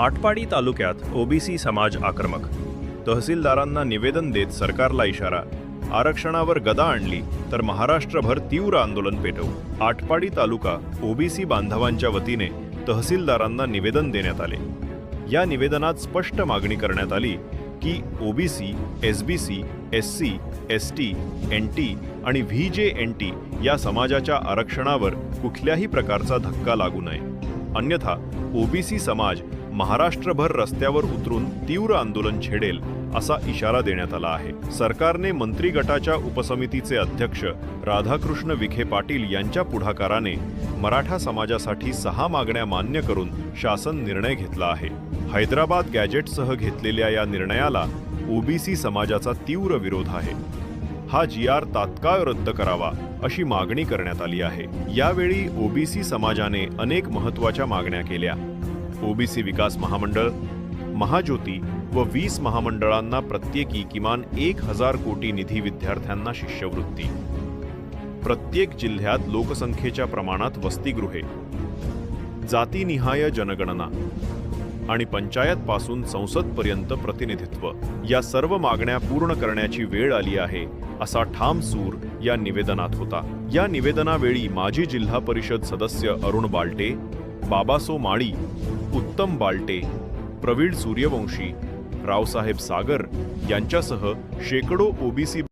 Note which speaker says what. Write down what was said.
Speaker 1: आटपाडी तालुक्यात ओबीसी समाज आक्रमक. तहसीलदारांना निवेदन देत सरकारला इशारा. आरक्षणावर गदा आणली तर महाराष्ट्रभर तीव्र आंदोलन पेटवू. आटपाडी तालुका ओबीसी बांधवांच्या वतीने तहसीलदारांना निवेदन देण्यात आले. या निवेदनात स्पष्ट मागणी करण्यात आली की OBC SBC S C S T N T आणि व्ही जे एन टी या समाजाच्या आरक्षणावर कुठल्याही प्रकारचा धक्का लागू नये. अन्यथा ओबीसी समाज महाराष्ट्रभर रस्त्यावर उतरून तीव्र आंदोलन छेडेल असा इशारा देण्यात आला आहे. सरकारने मंत्री गटाच्या उपसमितीचे अध्यक्ष राधाकृष्ण विखे पाटील यांच्या पुढाकाराने मराठा समाजासाठी सहा मागण्या मान्य करून शासन निर्णय घेतला आहे. हैदराबाद गॅजेटसह घेतलेल्या या निर्णयाला ओबीसी समाजाचा तीव्र विरोध आहे. हा जी आर तात्काळ रद्द करावा अशी मागणी करण्यात आली आहे. यावेळी ओबीसी समाजाने अनेक महत्त्वाच्या मागण्या केल्या. ओबीसी विकास महामंडळ महाज्योती व वीस महामंडळांना प्रत्येकी किमान एक हजार कोटी निधी विद्यार्थ्यांना शिष्यवृत्ती. प्रत्येक जिल्ह्यात लोकसंख्येच्या प्रमाणात वसतिगृहे जातीनिहाय जनगणना आणि पंचायत पासून संसदपर्यंत प्रतिनिधित्व या सर्व मागण्या पूर्ण करण्याची वेळ आली आहे असा ठाम सूर या निवेदनात होता. या निवेदनावेळी माजी जिल्हा परिषद सदस्य अरुण बाल्टे बाबासो माळी उत्तम बाल्टे प्रवीण सूर्यवंशी रावसाहेब सागर यांच्यासह शेकडो ओबीसी